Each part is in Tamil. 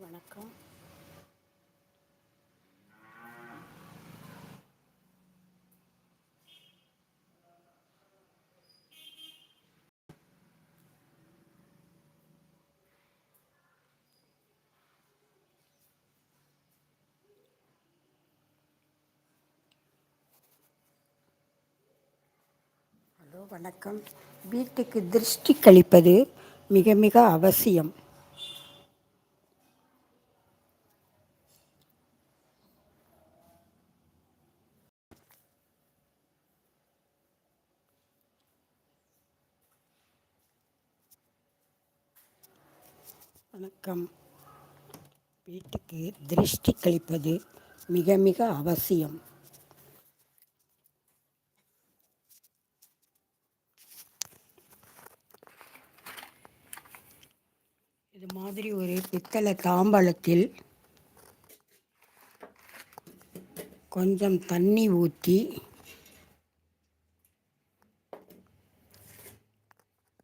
வணக்கம். ஹலோ வணக்கம். வீட்டுக்கு திருஷ்டி கழிப்பது மிக மிக அவசியம். வணக்கம். வீட்டுக்கு திருஷ்டி கழிப்பது மிக மிக அவசியம். இது மாதிரி ஒரு பித்தளை தாம்பாளத்தில் கொஞ்சம் தண்ணி ஊற்றி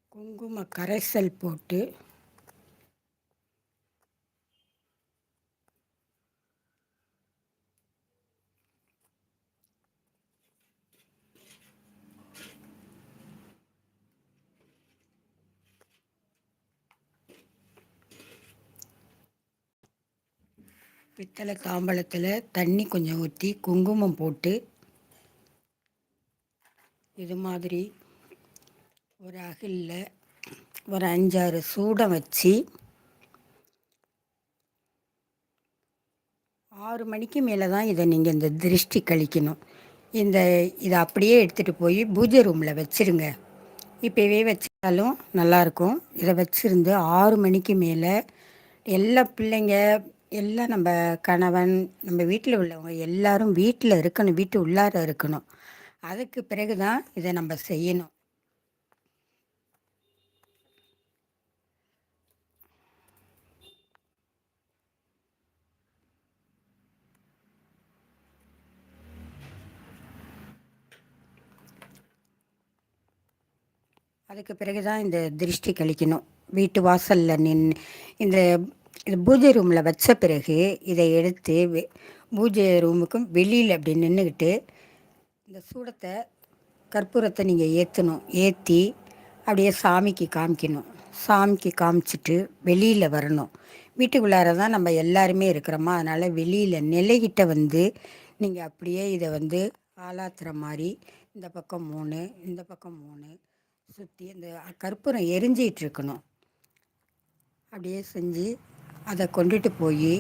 குங்கும கரைசல் போட்டு பித்தளை தாம்பழத்தில் தண்ணி கொஞ்சம் ஊற்றி குங்குமம் போட்டு இது மாதிரி ஒரு அகிலில் ஒரு அஞ்சாறு சூடம் வச்சு ஆறு மணிக்கு மேலே தான் இதை நீங்கள் இந்த திருஷ்டி கழிக்கணும். இந்த இதை அப்படியே எடுத்துகிட்டு போய் பூஜை ரூமில் வச்சுருங்க. இப்போவே வச்சாலும் நல்லாயிருக்கும் இதை வச்சுருந்து ஆறு மணிக்கு மேலே எல்லா பிள்ளைங்க எல்லாம் நம்ம கணவன் நம்ம வீட்டில் உள்ளவங்க எல்லாரும் வீட்டில் இருக்கணும் வீட்டு உள்ளார இருக்கணும். அதுக்கு பிறகு தான் இதை நம்ம செய்யணும். அதுக்கு பிறகு தான் இந்த திருஷ்டி கழிக்கணும். வீட்டு வாசலில் நின் இந்த இது பூஜை ரூமில் வச்ச பிறகு இதை எடுத்து வெ பூஜை ரூமுக்கும் வெளியில் அப்படி நின்றுக்கிட்டு இந்த சூடத்தை கற்பூரத்தை நீங்கள் ஏற்றணும் ஏற்றி அப்படியே சாமிக்கு காமிக்கணும். சாமிக்கு காமிச்சிட்டு வெளியில் வரணும். வீட்டுக்குள்ளார தான் நம்ம எல்லாருமே இருக்கிறோமா? அதனால் வெளியில் நிலைகிட்ட வந்து நீங்கள் அப்படியே இதை வந்து ஆளாத்துற மாதிரி இந்த பக்கம் மூணு இந்த பக்கம் மூணு சுற்றி இந்த கற்பூரம் எரிஞ்சிகிட்ருக்கணும் அப்படியே செஞ்சு அதை கொண்டுட்டு போய்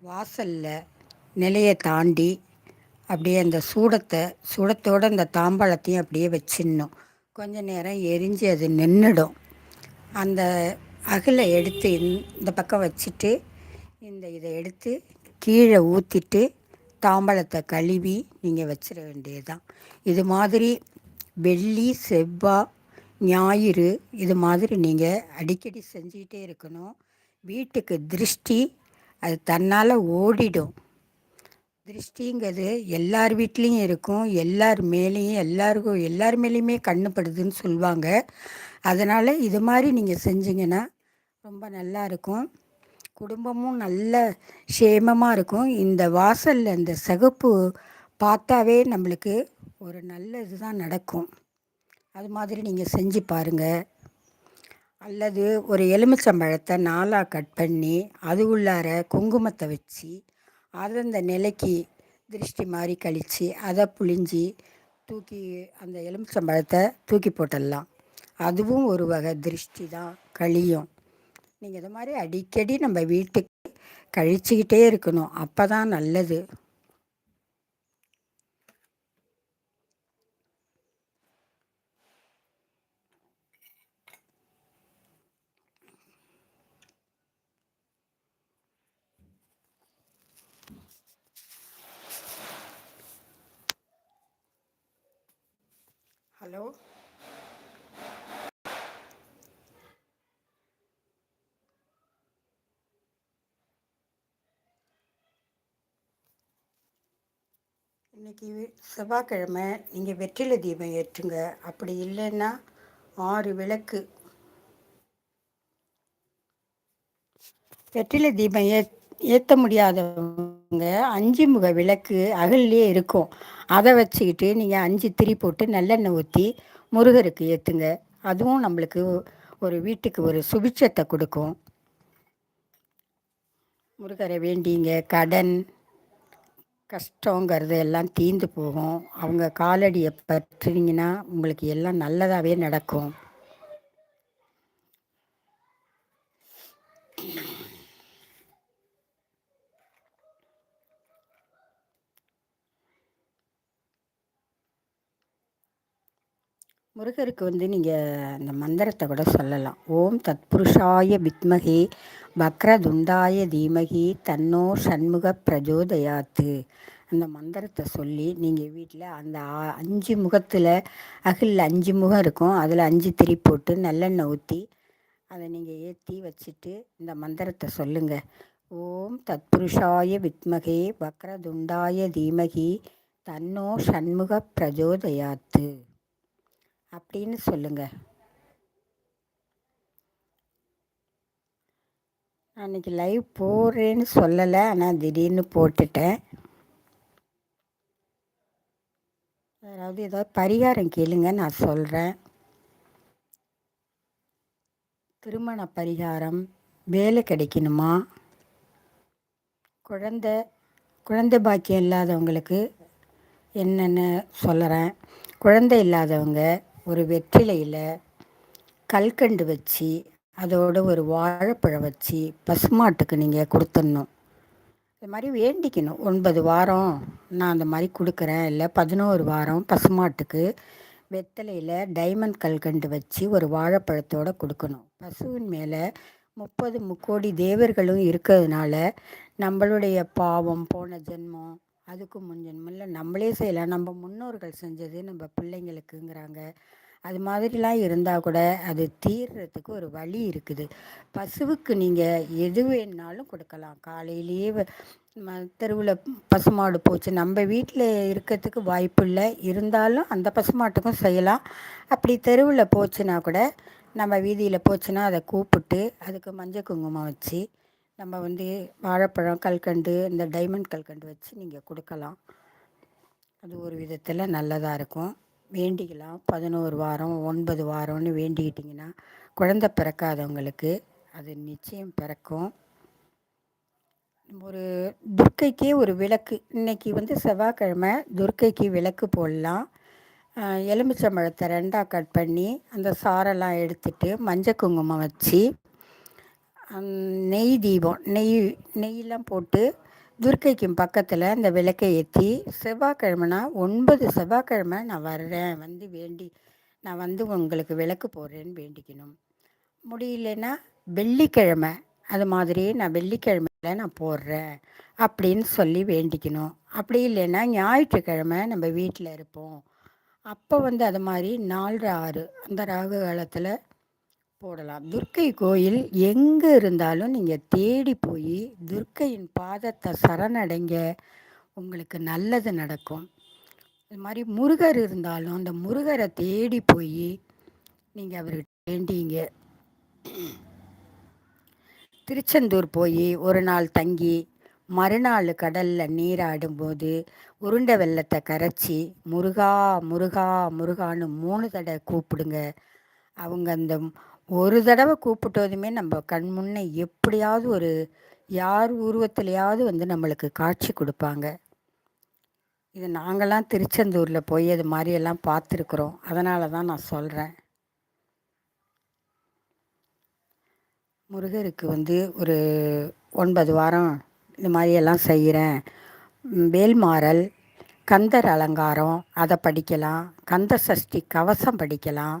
வாசலில் நிலையை தாண்டி அப்படியே அந்த சூடத்தை சூடத்தோடு அந்த தாம்பாளத்தையும் அப்படியே வச்சிடணும். கொஞ்ச நேரம் எரிஞ்சு அது நின்றுடும் அந்த அகிலை எடுத்து இந்த பக்கம் வச்சுட்டு இந்த இதை எடுத்து கீழே ஊற்றிட்டு தாம்பழத்தை கழுவி நீங்கள் வச்சிட வேண்டியது தான் இது மாதிரி வெள்ளி செவ்வாய் ஞாயிறு இது மாதிரி நீங்கள் அடிக்கடி செஞ்சுக்கிட்டே இருக்கணும். வீட்டுக்கு திருஷ்டி அது தன்னால் ஓடிடும். திருஷ்டிங்கிறது எல்லார் வீட்லேயும் இருக்கும் எல்லார் மேலேயும் எல்லாருக்கும் எல்லார் மேலேயுமே கண்ணுப்படுதுன்னு சொல்லுவாங்க அதனால் இது மாதிரி நீங்கள் செஞ்சிங்கன்னா ரொம்ப நல்லா இருக்கும். குடும்பமும் நல்ல சேமமாக இருக்கும். இந்த வாசலில் இந்த சகுப்பு பார்த்தாவே நம்மளுக்கு ஒரு நல்ல இதுதான் நடக்கும். அது மாதிரி நீங்கள் செஞ்சு பாருங்கள் அல்லது ஒரு எலுமிச்சம்பழத்தை நாலாக கட் பண்ணி அது உள்ளார குங்குமத்தை வச்சு அதை அந்த நிலைக்கு திருஷ்டி மாதிரி கழித்து அதை புழிஞ்சி தூக்கி அந்த எலுமிச்சம்பழத்தை தூக்கி போட்டுடலாம். அதுவும் ஒரு வகை திருஷ்டி தான் கழியும். நீங்கள் இது மாதிரி அடிக்கடி நம்ம வீட்டுக்கு கழிச்சிக்கிட்டே இருக்கணும். அப்போ தான் நல்லது. ஹலோ இன்றைக்கி செவ்வாய்க்கிழமை நீங்கள் வெற்றிலை தீபம் ஏற்றுங்க. அப்படி இல்லைன்னா ஆறு விளக்கு. வெற்றிலை தீபம் ஏ ஏற்ற முடியாதவங்க அஞ்சு முக விளக்கு அகல்லே இருக்கும். அதை வச்சுக்கிட்டு நீங்கள் அஞ்சு திரி போட்டு நல்லெண்ணெய் ஊற்றி முருகருக்கு ஏற்றுங்க அதுவும் நம்மளுக்கு ஒரு வீட்டுக்கு ஒரு சுபிட்சத்தை கொடுக்கும். முருகரை வேண்டிங்க. கடன் கஷ்டங்கிறது எல்லாம் தீர்ந்து போகும். அவங்க காலடியை பற்றினீங்கன்னா உங்களுக்கு எல்லாம் நல்லதாகவே நடக்கும். முருகருக்கு வந்து நீங்கள் அந்த மந்திரத்தை கூட சொல்லலாம். ஓம் தத்புருஷாய வித்மகே வக்ரதுண்டாய தீமகி தன்னோ சண்முக பிரஜோதயாத்து. அந்த மந்திரத்தை சொல்லி நீங்கள் வீட்டில் அந்த அஞ்சு முகத்தில் அகில் அஞ்சு முகம் இருக்கும். அதில் அஞ்சு திரி போட்டு நல்லெண்ணெய் ஊற்றி அதை நீங்கள் ஏற்றி வச்சுட்டு இந்த மந்திரத்தை சொல்லுங்கள் ஓம் தத்புருஷாய வித்மகே வக்ரதுண்டாய தீமகி தன்னோ சண்முக பிரஜோதயாத்து. அப்படின்னு சொல்லுங்க. அன்னைக்கு லைவ் போடுறேன்னு சொல்லலை ஆனால் திடீர்னு போட்டுட்டேன். அதாவது ஏதாவது பரிகாரம் கேளுங்க நான் சொல்கிறேன் திருமண பரிகாரம் வேலை கிடைக்கணுமா? குழந்த குழந்தை பாக்கியம் இல்லாதவங்களுக்கு என்னென்ன சொல்கிறேன் குழந்தை இல்லாதவங்க ஒரு வெற்றிலையில் கல்கண்டு வச்சு அதோட ஒரு வாழைப்பழம் வச்சு பசுமாட்டுக்கு நீங்கள் கொடுத்துடணும். இது மாதிரி வேண்டிக்கணும். ஒன்பது வாரம் நான் அந்த மாதிரி கொடுக்குறேன். இல்லை பதினோரு வாரம் பசுமாட்டுக்கு வெத்தலையில் டைமண்ட் கல்கண்டு வச்சு ஒரு வாழைப்பழத்தோடு கொடுக்கணும். பசுவின் மேலே முப்பது முக்கோடி தேவர்களும் இருக்கிறதுனால நம்மளுடைய பாவம் போன ஜென்மம் அதுக்கு முன் ஜென்மத்தில் நம்மளே செய்யலாம். நம்ம முன்னோர்கள் செஞ்சது நம்ம பிள்ளைங்களுக்குங்கிறாங்க. அது மாதிரிலாம் இருந்தால் கூட அது தீர்றதுக்கு ஒரு வழி இருக்குது. பசுவுக்கு நீங்கள் எது வேணாலும் கொடுக்கலாம். காலையிலேயே தெருவில் பசுமாடு போச்சு. நம்ம வீட்டில் இருக்கிறதுக்கு வாய்ப்பு இல்லை. இருந்தாலும் அந்த பசுமாட்டுக்கும் செய்யலாம். அப்படி தெருவில் போச்சுன்னா கூட நம்ம வீதியில் போச்சுன்னா அதை கூப்பிட்டு அதுக்கு மஞ்சள் குங்குமம் வச்சு நம்ம வந்து வாழைப்பழம் கல்கண்டு இந்த டைமண்ட் கல்கண்டு வச்சு நீங்கள் கொடுக்கலாம். அது ஒரு விதத்தில் நல்லதாக இருக்கும். வேண்டிக்கலாம். பதினோரு வாரம் ஒன்பது வாரம்னு வேண்டிக்கிட்டிங்கன்னா குழந்த பிறக்காதவங்களுக்கு அது நிச்சயம் பிறக்கும். ஒரு துர்க்கைக்கே ஒரு விளக்கு. இன்றைக்கி வந்து செவ்வாய்க்கிழமை துர்க்கைக்கு விளக்கு போடலாம். எலுமிச்சம்பழத்தை ரெண்டாக கட் பண்ணி அந்த சாரெல்லாம் எடுத்துட்டு மஞ்சள் குங்குமம் வச்சு நெய் தீபம் நெய் நெய்யெலாம் போட்டு துர்க்கைக்கும் பக்கத்தில் அந்த விளக்கை ஏற்றி செவ்வாய்க்கிழமைனா ஒன்பது செவ்வாய்க்கிழமை நான் வர்றேன். வந்து வேண்டி நான் வந்து உங்களுக்கு விளக்கு போடுறேன்னு வேண்டிக்கணும். முடியலன்னா வெள்ளிக்கிழமை அது மாதிரி நான் வெள்ளிக்கிழமையில் நான் போடுறேன் அப்படின்னு சொல்லி வேண்டிக்கணும். அப்படி இல்லைன்னா ஞாயிற்றுக்கிழமை நம்ம வீட்டில் இருப்போம். அப்போ வந்து அது மாதிரி நாலு ஆறு அந்த ராகு காலத்தில் போடலாம். துர்க்கை கோயில் எங்கே இருந்தாலும் நீங்கள் தேடி போய் துர்க்கையின் பாதத்தை சரணடைங்க. உங்களுக்கு நல்லது நடக்கும். இது மாதிரி முருகர் இருந்தாலும் அந்த முருகரை தேடி போய் நீங்கள் அவர்கிட்ட வேண்டிங்க. திருச்செந்தூர் போய் ஒரு நாள் தங்கி மறுநாள் கடலில் நீராடும்போது உருண்டை வெள்ளத்தை கரைச்சி முருகா முருகா முருகான்னு மூணு தடவை கூப்பிடுங்க. அவங்க அந்த ஒரு தடவை கூப்பிட்டதுமே நம்ம கண் முன்னே எப்படியாவது ஒரு யார் உருவத்திலையாவது வந்து நம்மளுக்கு காட்சி கொடுப்பாங்க. இது நாங்களாம் திருச்செந்தூரில் போய் அது மாதிரியெல்லாம் பார்த்துருக்குறோம். அதனால தான் நான் சொல்கிறேன் முருகருக்கு வந்து ஒரு ஒன்பது வாரம் இந்த மாதிரியெல்லாம் செய்கிறேன். வேல்மாறல் கந்தர் அலங்காரம் அதை படிக்கலாம். கந்த சஷ்டி கவசம் படிக்கலாம்.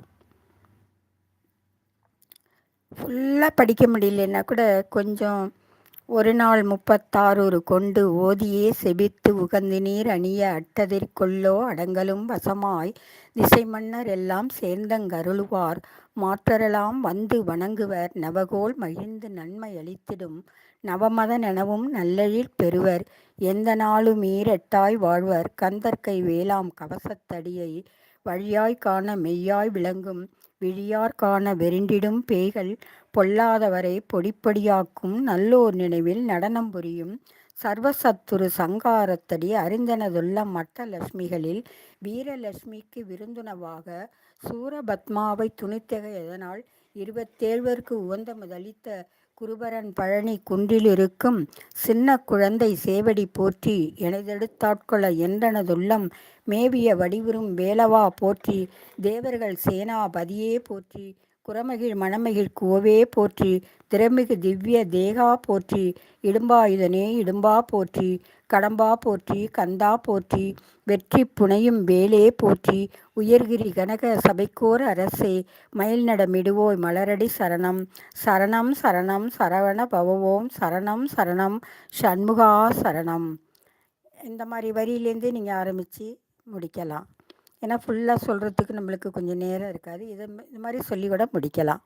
ஃபுல்லாக படிக்க முடியலன்னா கூட கொஞ்சம் ஒரு நாள் முப்பத்தாறு கொண்டு ஓதியே செபித்து உகந்து நீர் அணிய அட்டதிற்குள்ளோ அடங்கலும் வசமாய் திசை மன்னர் எல்லாம் சேர்ந்தங்கருளுவார். மாற்றரெல்லாம் வந்து வணங்குவர். நவகோல் மகிழ்ந்து நன்மை அளித்திடும். நவமத நனவும் நல்லழில் பெறுவர். எந்த நாளும் ஈரட்டாய் வாழ்வர். கந்தற்கை வேளாம் கவசத்தடியை வழியாய் காண மெய்யாய் விளங்கும். விழியார் காண வெறிண்டிடும் பேய்கள் பொல்லாதவரை பொடிப்பொடியாக்கும் நல்லோர் நினைவில் நடனம் புரியும் சர்வசத்துரு சங்காரத்தடி அறிந்தனதுள்ள மற்ற லட்சுமிகளில் வீரலட்சுமிக்கு விருந்துணவாக சூரபத்மாவை துணித்தக எதனால் இருபத்தேழ்வர்க்கு முதலித்த குருபரன் பழனி குன்றிலிருக்கும் சின்ன குழந்தை சேவடி போற்றி எனதெடுத்தாட்கொள்ள என்றனதுள்ளம் மேவிய வடிவுறும் வேலவா போற்றி தேவர்கள் சேனாபதியே போற்றி குரமகிழ் மணமகிழ் கோவே போற்றி திறமிகு திவ்ய தேகா போற்றி இடும்பாயுதனே இடும்பா போற்றி கடம்பா போற்றி கந்தா போற்றி வெற்றி புனையும் வேலே போற்றி உயர்கிரி கனக சபைக்கோர் அரசே மயில் நடமிடுவோய் மலரடி சரணம். சரணம் சரணம் சரவண பவவோம் சரணம் சரணம் சண்முகா சரணம். இந்த மாதிரி வரியிலேருந்து நீங்கள் ஆரம்பித்து முடிக்கலாம். ஏன்னா ஃபுல்லாக சொல்கிறதுக்கு நம்மளுக்கு கொஞ்சம் நேரம் இருக்காது. இதை இது மாதிரி சொல்லி கூட முடிக்கலாம்.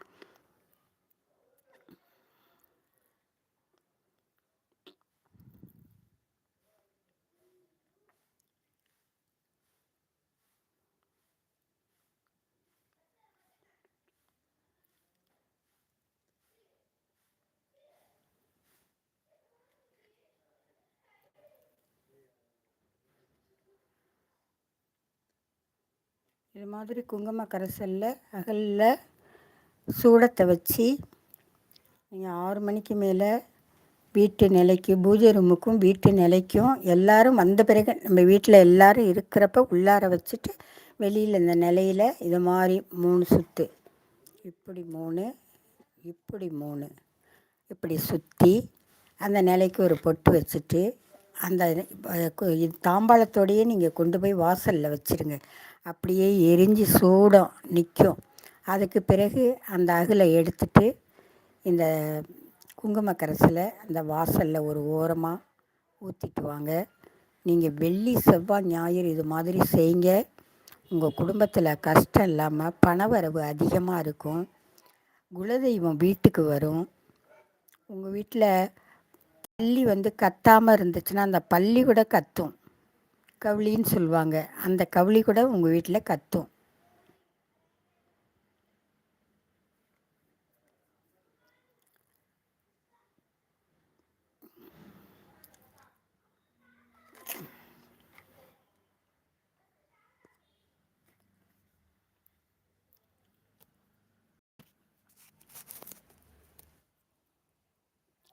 இது மாதிரி குங்கும கரைசலில் அகலில் சூடத்தை வச்சு நீங்கள் ஆறு மணிக்கு மேலே வீட்டு நிலைக்கு பூஜை ரூமுக்கும் வீட்டு நிலைக்கும் எல்லோரும் வந்த பிறகு நம்ம வீட்டில் எல்லோரும் இருக்கிறப்ப உள்ளார வச்சுட்டு வெளியில் இந்த நிலையில் இது மாதிரி மூணு சுற்று இப்படி மூணு இப்படி மூணு. இப்படி சுற்றி அந்த நிலைக்கு ஒரு பொட்டு வச்சுட்டு அந்த தாம்பாளத்தோடையே நீங்கள் கொண்டு போய் வாசலில் வச்சுருங்க. அப்படியே எரிஞ்சு சூடம் நிற்கும் அதுக்கு பிறகு அந்த அகிலை எடுத்துட்டு இந்த குங்கும அந்த வாசலில் ஒரு ஓரமாக ஊற்றிட்டு வாங்க. நீங்கள் வெள்ளி செவ்வாய் ஞாயிறு இது மாதிரி செய்யுங்க உங்கள் குடும்பத்தில் கஷ்டம் இல்லாமல் பணவரவு அதிகமாக இருக்கும். குலதெய்வம் வீட்டுக்கு வரும். உங்கள் வீட்டில் பள்ளி வந்து கத்தாமல் இருந்துச்சுன்னா அந்த பள்ளி கூட கத்தும். கவுளின்னு சொல்லுவாங்க. அந்த கவுளி கூட உங்கள் வீட்டில் கத்தும்.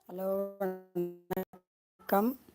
ஹலோ வணக்கம்.